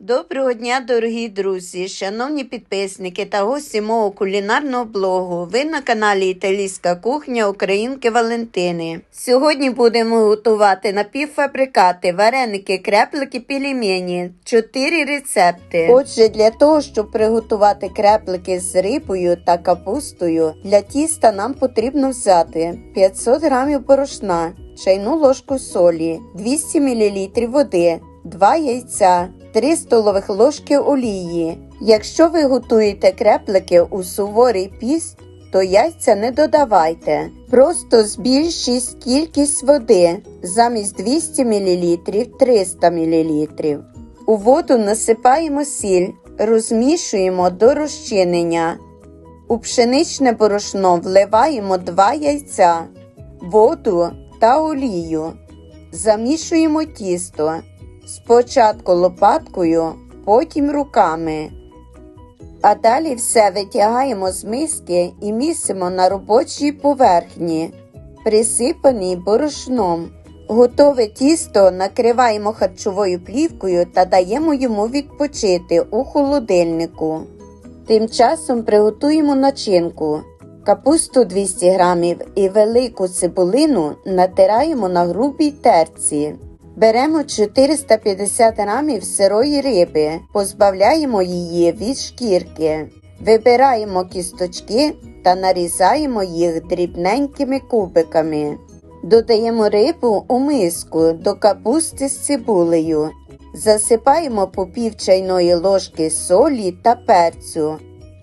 Доброго дня, дорогі друзі, шановні підписники та гості мого кулінарного блогу. Ви на каналі Італійська кухня Українки Валентини. Сьогодні будемо готувати напівфабрикати, вареники, креплики, пельмені. Чотири рецепти. Отже, для того, щоб приготувати креплики з рибою та капустою, для тіста нам потрібно взяти 500 г борошна, чайну ложку солі, 200 мл води. 2 яйця, 3 столових ложки олії. Якщо ви готуєте креплики у суворий піст, то яйця не додавайте. Просто збільшіть кількість води замість 200 мл 300 мл. У воду насипаємо сіль, розмішуємо до розчинення. У пшеничне борошно вливаємо 2 яйця, воду та олію. Замішуємо тісто. Спочатку лопаткою, потім руками. А далі все витягаємо з миски і місимо на робочій поверхні, присипаній борошном. Готове тісто накриваємо харчовою плівкою та даємо йому відпочити у холодильнику. Тим часом приготуємо начинку. Капусту 200 г і велику цибулину натираємо на грубій терці. Беремо 450 грамів сирої риби, позбавляємо її від шкірки. Вибираємо кісточки та нарізаємо їх дрібненькими кубиками. Додаємо рибу у миску до капусти з цибулею. Засипаємо по пів чайної ложки солі та перцю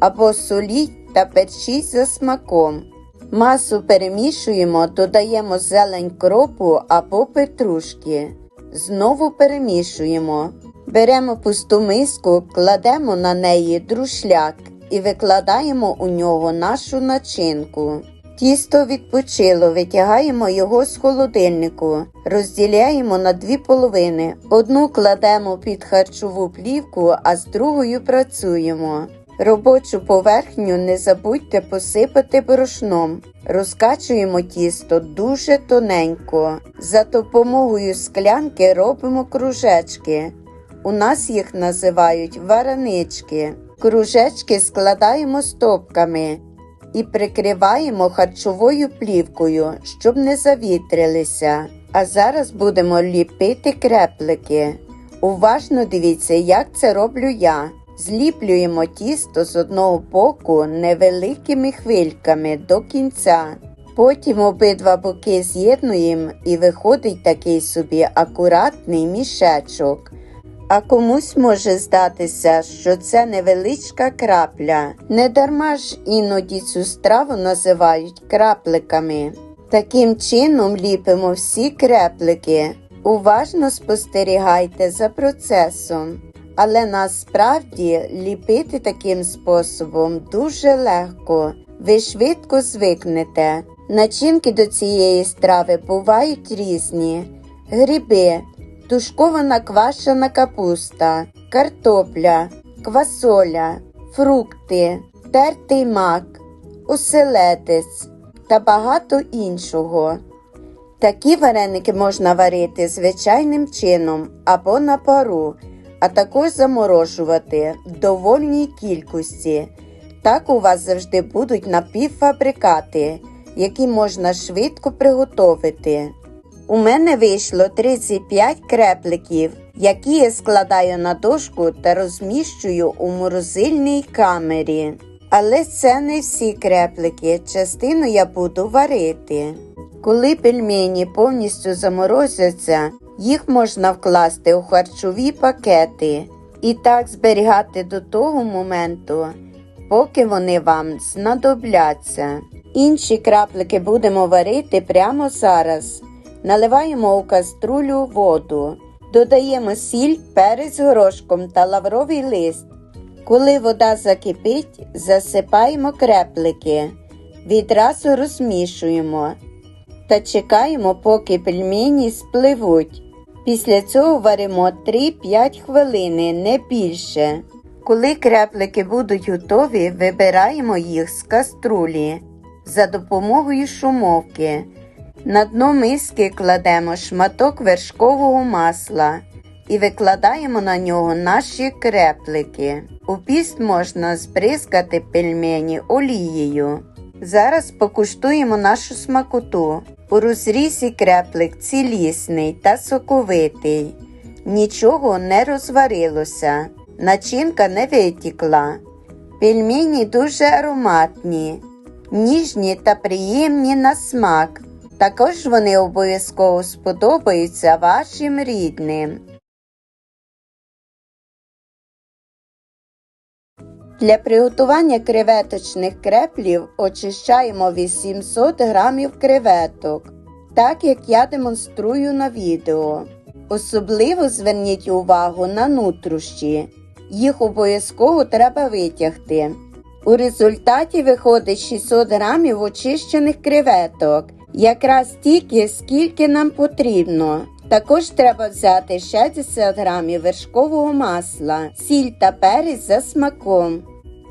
або соліть та перчіть за смаком. Масу перемішуємо, додаємо зелень кропу або петрушки. Знову перемішуємо. Беремо пусту миску, кладемо на неї друшляк і викладаємо у нього нашу начинку. Тісто відпочило, витягаємо його з холодильнику, розділяємо на дві половини. Одну кладемо під харчову плівку, а з другою працюємо. Робочу поверхню не забудьте посипати борошном. Розкачуємо тісто дуже тоненько. За допомогою склянки робимо кружечки. У нас їх називають варенички. Кружечки складаємо стопками і прикриваємо харчовою плівкою, щоб не завітрилися. А зараз будемо ліпити креплики. Уважно дивіться, як це роблю я. Зліплюємо тісто з одного боку невеликими хвильками до кінця. Потім обидва боки з'єднуємо і виходить такий собі акуратний мішечок. А комусь може здатися, що це невеличка крапля. Недарма ж іноді цю страву називають крапликами. Таким чином ліпимо всі креплики. Уважно спостерігайте за процесом. Але насправді ліпити таким способом дуже легко. Ви швидко звикнете. Начинки до цієї страви бувають різні: гриби, тушкована квашена капуста, картопля, квасоля, фрукти, тертий мак, оселедець та багато іншого. Такі вареники можна варити звичайним чином або на пару а також заморожувати в довольній кількості. Так у вас завжди будуть напівфабрикати, які можна швидко приготувати. У мене вийшло 35 крепликів, які я складаю на дошку та розміщую у морозильній камері. Але це не всі креплики, частину я буду варити. Коли пельмені повністю заморозяться, їх можна вкласти у харчові пакети і так зберігати до того моменту, поки вони вам знадобляться. Інші краплики будемо варити прямо зараз. Наливаємо у каструлю воду, додаємо сіль, перець горошком та лавровий лист. Коли вода закипить, засипаємо креплики, відразу розмішуємо та чекаємо, поки пельмені спливуть. Після цього варимо 3-5 хвилини, не більше. Коли креплики будуть готові, вибираємо їх з каструлі за допомогою шумовки. На дно миски кладемо шматок вершкового масла і викладаємо на нього наші креплики. У піст можна збризкати пельмені олією. Зараз покуштуємо нашу смакоту. У розрізі креплик цілісний та соковитий. Нічого не розварилося, начинка не витікла. Пельмені дуже ароматні, ніжні та приємні на смак. Також вони обов'язково сподобаються вашим рідним. Для приготування креветочних креплів очищаємо 800 грамів креветок, так як я демонструю на відео. Особливо зверніть увагу на нутрощі. Їх обов'язково треба витягти. У результаті виходить 600 грамів очищених креветок, якраз стільки, скільки нам потрібно. Також треба взяти 60 грамів вершкового масла, сіль та перець за смаком.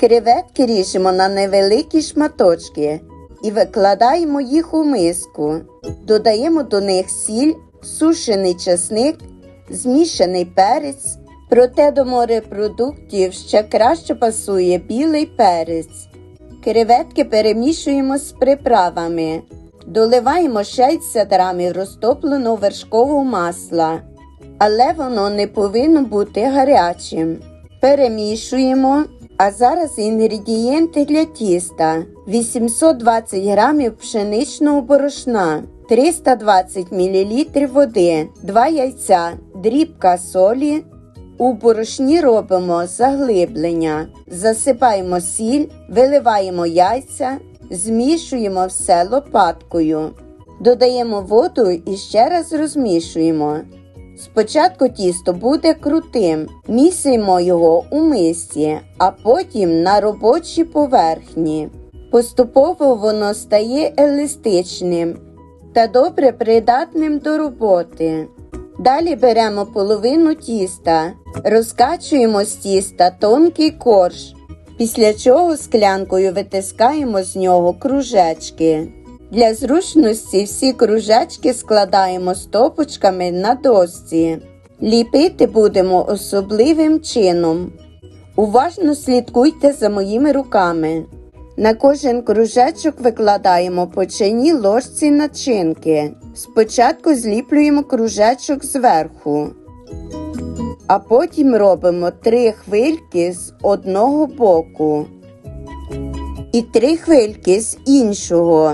Креветки ріжемо на невеликі шматочки і викладаємо їх у миску. Додаємо до них сіль, сушений часник, змішаний перець. Проте до морепродуктів ще краще пасує білий перець. Креветки перемішуємо з приправами. Доливаємо 60 грамів розтопленого вершкового масла, але воно не повинно бути гарячим. Перемішуємо. А зараз інгредієнти для тіста: 820 грамів пшеничного борошна, 320 мл води, 2 яйця, дрібка солі. У борошні робимо заглиблення, засипаємо сіль, виливаємо яйця, змішуємо все лопаткою. Додаємо воду і ще раз розмішуємо. Спочатку тісто буде крутим, місимо його у мисці, а потім на робочій поверхні. Поступово воно стає еластичним та добре придатним до роботи. Далі беремо половину тіста, розкачуємо з тіста тонкий корж, після чого склянкою витискаємо з нього кружечки. Для зручності всі кружечки складаємо стопочками на досці. Ліпити будемо особливим чином. Уважно слідкуйте за моїми руками. На кожен кружечок викладаємо по чайній ложці начинки. Спочатку зліплюємо кружечок зверху, а потім робимо три хвильки з одного боку і три хвильки з іншого.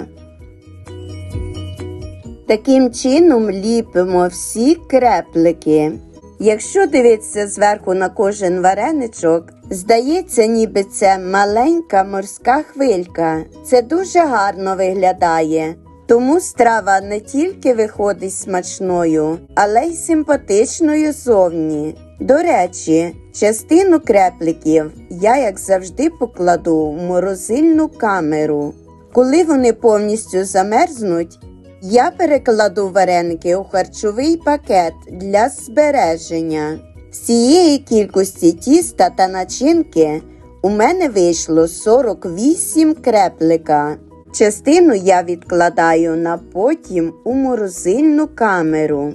Таким чином ліпимо всі креплики. Якщо дивитися зверху на кожен вареничок, здається, ніби це маленька морська хвилька. Це дуже гарно виглядає. Тому страва не тільки виходить смачною, але й симпатичною зовні. До речі, частину крепликів я, як завжди, покладу в морозильну камеру. Коли вони повністю замерзнуть, я перекладу вареники у харчовий пакет для збереження. З цієї кількості тіста та начинки у мене вийшло 48 креплика. Частину я відкладаю на потім у морозильну камеру,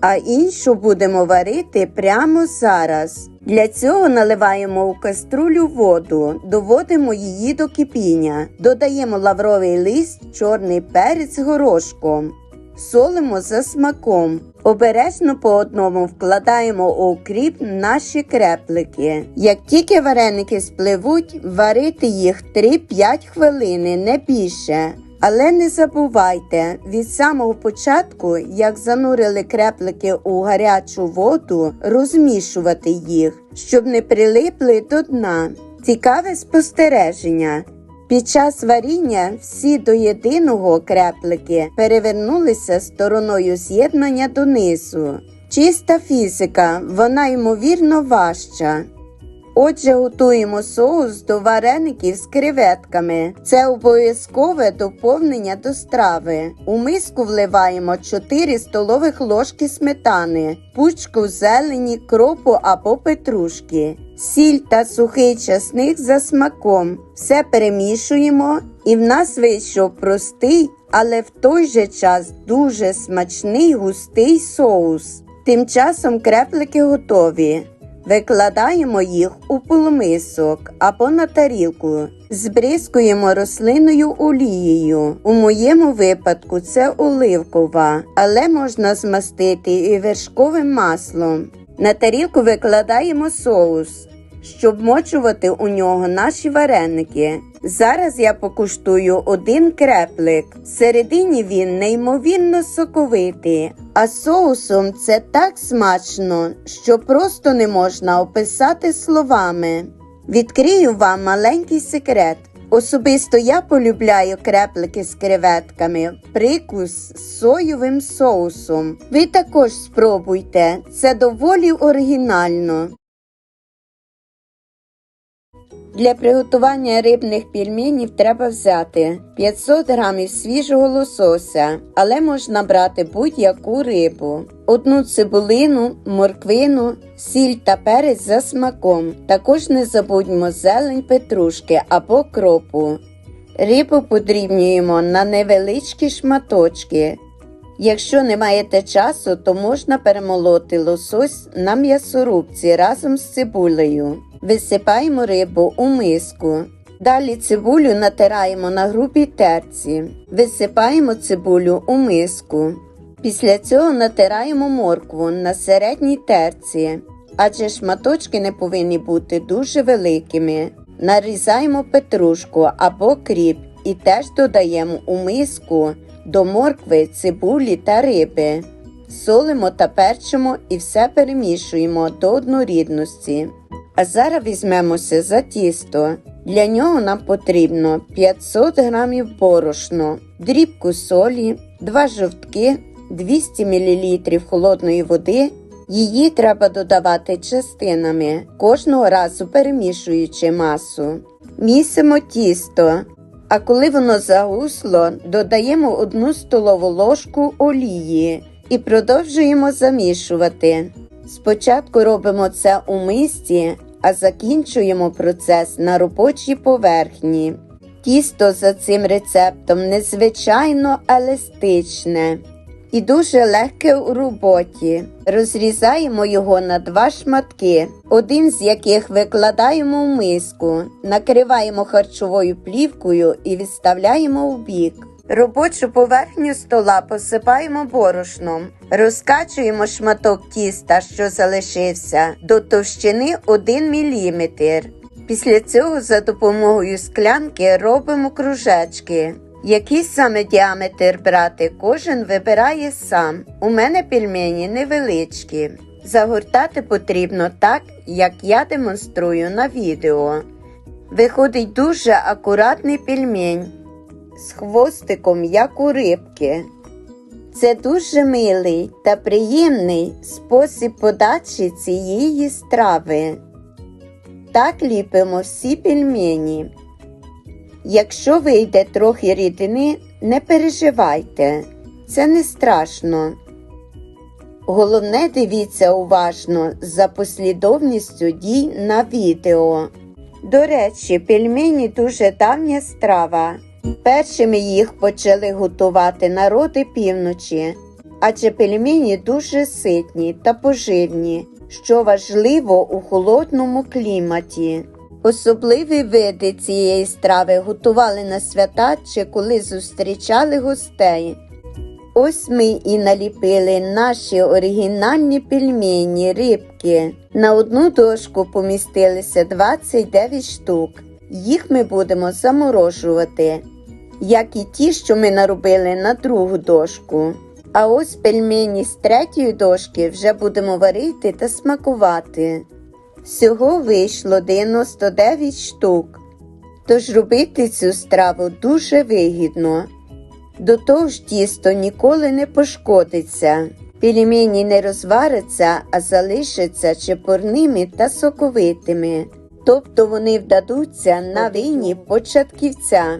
а іншу будемо варити прямо зараз. Для цього наливаємо у каструлю воду, доводимо її до кипіння, додаємо лавровий лист, чорний перець горошком, солимо за смаком. Обережно по одному вкладаємо у укріп наші креплики. Як тільки вареники спливуть, варити їх 3-5 хвилини, не більше. Але не забувайте, від самого початку, як занурили креплики у гарячу воду, розмішувати їх, щоб не прилипли до дна. Цікаве спостереження. Під час варіння всі до єдиного креплики перевернулися стороною з'єднання донизу. Чиста фізика, вона ймовірно важча. Отже, готуємо соус до вареників з креветками. Це обов'язкове доповнення до страви. У миску вливаємо 4 столових ложки сметани, пучку зелені, кропу або петрушки, сіль та сухий часник за смаком. Все перемішуємо, і в нас вийшов простий, але в той же час дуже смачний густий соус. Тим часом креплики готові. Викладаємо їх у полумисок або на тарілку. Збризкуємо рослиною олією. У моєму випадку це оливкова, але можна змастити і вершковим маслом. На тарілку викладаємо соус, щоб мочувати у нього наші вареники. Зараз я покуштую один креплик. Всередині він неймовірно соковитий, а соусом це так смачно, що просто не можна описати словами. Відкрию вам маленький секрет. Особисто я полюбляю креплики з креветками, прикус з соєвим соусом. Ви також спробуйте, це доволі оригінально. Для приготування рибних пельменів треба взяти 500 грамів свіжого лосося, але можна брати будь-яку рибу, одну цибулину, морквину, сіль та перець за смаком. Також не забудьмо зелень петрушки або кропу. Рибу подрібнюємо на невеличкі шматочки. Якщо не маєте часу, то можна перемолоти лосось на м'ясорубці разом з цибулею. Висипаємо рибу у миску. Далі цибулю натираємо на грубій терці. Висипаємо цибулю у миску. Після цього натираємо моркву на середній терці, адже шматочки не повинні бути дуже великими. Нарізаємо петрушку або кріп і теж додаємо у миску до моркви, цибулі та риби. Солимо та перчимо і все перемішуємо до однорідності. А зараз візьмемося за тісто. Для нього нам потрібно 500 г борошно, дрібку солі, 2 жовтки, 200 мл холодної води. Її треба додавати частинами, кожного разу перемішуючи масу. Місимо тісто. А коли воно загусло, додаємо 1 столову ложку олії і продовжуємо замішувати. Спочатку робимо це у мисці, а закінчуємо процес на робочій поверхні. Тісто за цим рецептом незвичайно еластичне і дуже легке у роботі. Розрізаємо його на два шматки, один з яких викладаємо в миску, накриваємо харчовою плівкою і відставляємо в бік. Робочу поверхню стола посипаємо борошном, розкачуємо шматок тіста, що залишився, до товщини 1 мм. Після цього за допомогою склянки робимо кружечки. Який саме діаметр брати, кожен вибирає сам. У мене пельмені невеличкі. Загортати потрібно так, як я демонструю на відео. Виходить дуже акуратний пельмень з хвостиком, як у рибки. Це дуже милий та приємний спосіб подачі цієї страви. Так ліпимо всі пельмені. Якщо вийде трохи рідини, не переживайте, це не страшно. Головне дивіться уважно за послідовністю дій на відео. До речі, пельмені дуже давня страва. Першими їх почали готувати народи півночі, адже пельмені дуже ситні та поживні, що важливо у холодному кліматі. Особливі види цієї страви готували на свята чи коли зустрічали гостей. Ось ми і наліпили наші оригінальні пельмені, рибки. На одну дошку помістилися 29 штук. Їх ми будемо заморожувати, як і ті, що ми наробили на другу дошку. А ось пельмені з третьої дошки вже будемо варити та смакувати. Всього вийшло 99 штук. Тож робити цю страву дуже вигідно. До того ж тісто ніколи не пошкодиться. Пельмені не розваряться, а залишаться чепурними та соковитими. Тобто вони вдадуться на вині початківця.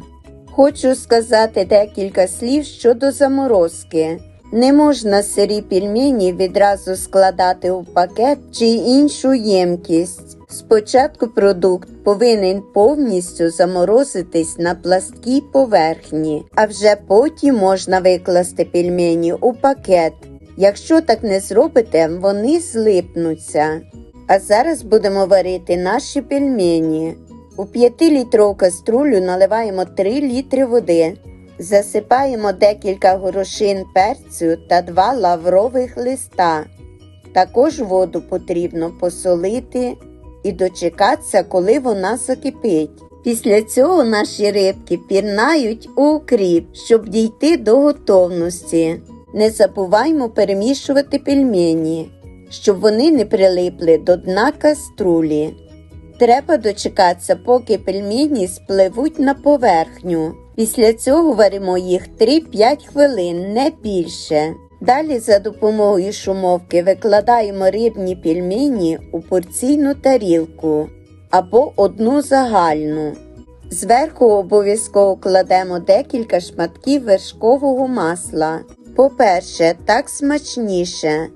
Хочу сказати декілька слів щодо заморозки. Не можна сирі пельмені відразу складати у пакет чи іншу ємкість. Спочатку продукт повинен повністю заморозитись на пласткій поверхні, а вже потім можна викласти пельмені у пакет Якщо так не зробите, вони злипнуться. А зараз будемо варити наші пельмені. У 5-літрову каструлю наливаємо 3 літри води. Засипаємо декілька горошин перцю та 2 лаврових листа. Також воду потрібно посолити і дочекатися, коли вона закипить. Після цього наші рибки пірнають у укріп, щоб дійти до готовності. Не забуваймо перемішувати пельмені, щоб вони не прилипли до дна каструлі. Треба дочекатися, поки пельмені спливуть на поверхню. Після цього варимо їх 3-5 хвилин, не більше. Далі за допомогою шумовки викладаємо рибні пельмені у порційну тарілку або одну загальну. Зверху обов'язково кладемо декілька шматків вершкового масла. По-перше, так смачніше.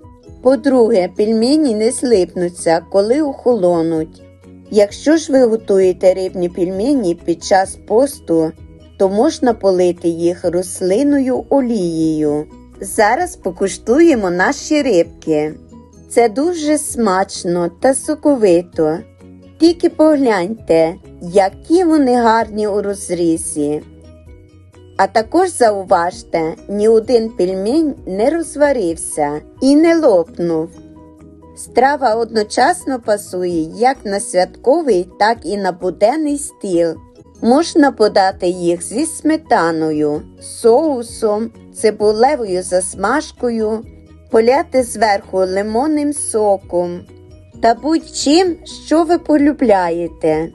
По-друге, пельмені не слипнуться, коли охолонуть. Якщо ж ви готуєте рибні пельмені під час посту, то можна полити їх рослинною олією. Зараз покуштуємо наші рибки. Це дуже смачно та соковито. Тільки погляньте, які вони гарні у розрізі. А також зауважте, ні один пельмень не розварився і не лопнув. Страва одночасно пасує як на святковий, так і на буденний стіл. Можна подати їх зі сметаною, соусом, цибулевою засмажкою, поляти зверху лимонним соком та будь-чим, що ви полюбляєте.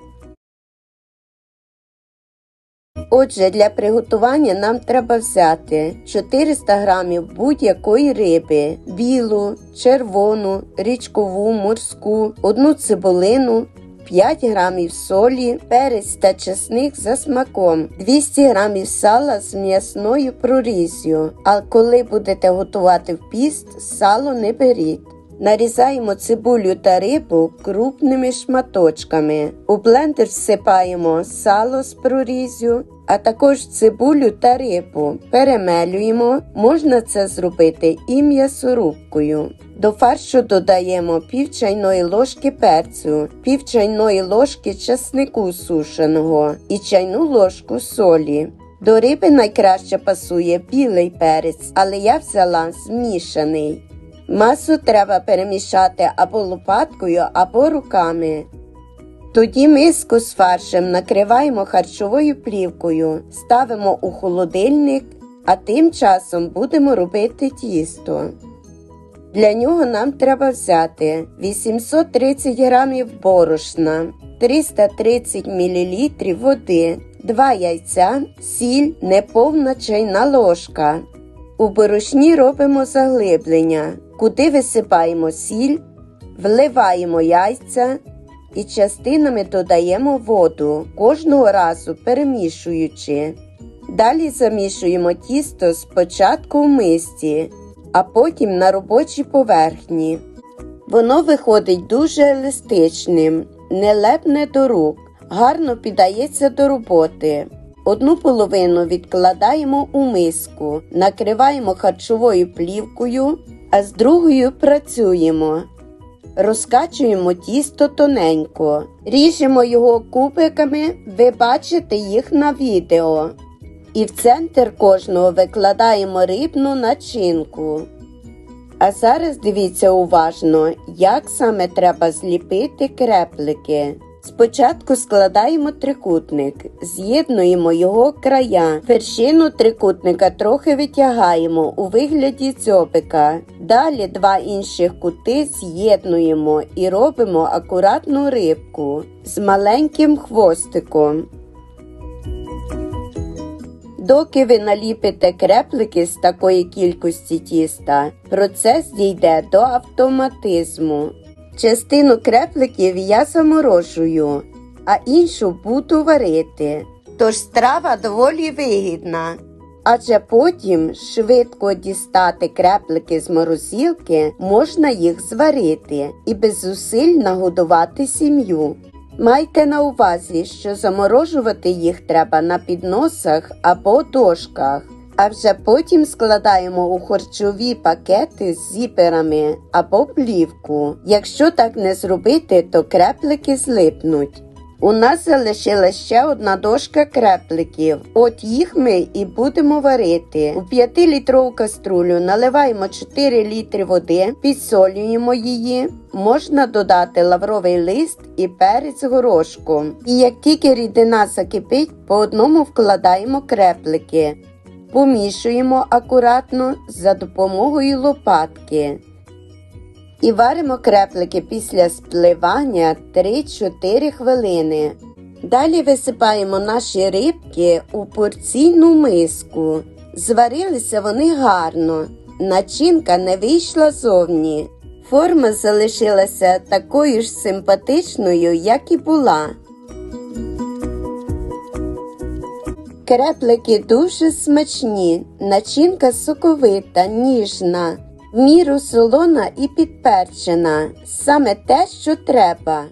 Отже, для приготування нам треба взяти 400 грамів будь-якої риби, білу, червону, річкову, морську, одну цибулину, 5 грамів солі, перець та чесник за смаком, 200 грамів сала з м'ясною проріз'ю. А коли будете готувати в піст, сало не беріть. Нарізаємо цибулю та рибу крупними шматочками. У блендер всипаємо сало з прорізю, а також цибулю та рибу. Перемелюємо. Можна це зробити і м'ясорубкою. До фаршу додаємо пів чайної ложки перцю, пів чайної ложки чеснику сушеного і чайну ложку солі. До риби найкраще пасує білий перець, але я взяла змішаний. Масу треба перемішати або лопаткою, або руками. Тоді миску з фаршем накриваємо харчовою плівкою, ставимо у холодильник, а тим часом будемо робити тісто. Для нього нам треба взяти 830 грамів борошна, 330 мл води, 2 яйця, сіль, неповна чайна ложка. У борошні робимо заглиблення, куди висипаємо сіль, вливаємо яйця і частинами додаємо воду, кожного разу перемішуючи. Далі замішуємо тісто спочатку в мисці, а потім на робочій поверхні. Воно виходить дуже еластичним, не лепне до рук, гарно піддається до роботи. Одну половину відкладаємо у миску, накриваємо харчовою плівкою, а з другою працюємо. Розкачуємо тісто тоненько, ріжемо його кубиками, ви бачите їх на відео. І в центр кожного викладаємо рибну начинку. А зараз дивіться уважно, як саме треба зліпити креплики. Спочатку складаємо трикутник, з'єднуємо його края. Вершину трикутника трохи витягаємо у вигляді дзьобика. Далі два інших кути з'єднуємо і робимо акуратну рибку з маленьким хвостиком. Доки ви наліпите креплики з такої кількості тіста, процес дійде до автоматизму. Частину крепликів я заморожую, а іншу буду варити. Тож страва доволі вигідна. Адже потім швидко дістати креплики з морозилки, можна їх зварити і без зусиль нагодувати сім'ю. Майте на увазі, що заморожувати їх треба на підносах або дошках. А вже потім складаємо у харчові пакети з зіперами або плівку. Якщо так не зробити, то креплики злипнуть. У нас залишилась ще одна дошка крепликів. От їх ми і будемо варити. У 5-літрову каструлю наливаємо 4 літри води, підсолюємо її. Можна додати лавровий лист і перець горошком. І як тільки рідина закипить, по одному вкладаємо креплики. Помішуємо акуратно за допомогою лопатки. І варимо креплики після спливання 3-4 хвилини. Далі висипаємо наші рибки у порційну миску. Зварилися вони гарно. Начинка не вийшла зовні. Форма залишилася такою ж симпатичною, як і була. Креплики дуже смачні, начинка соковита, ніжна, в міру солона і підперчена. Саме те, що треба.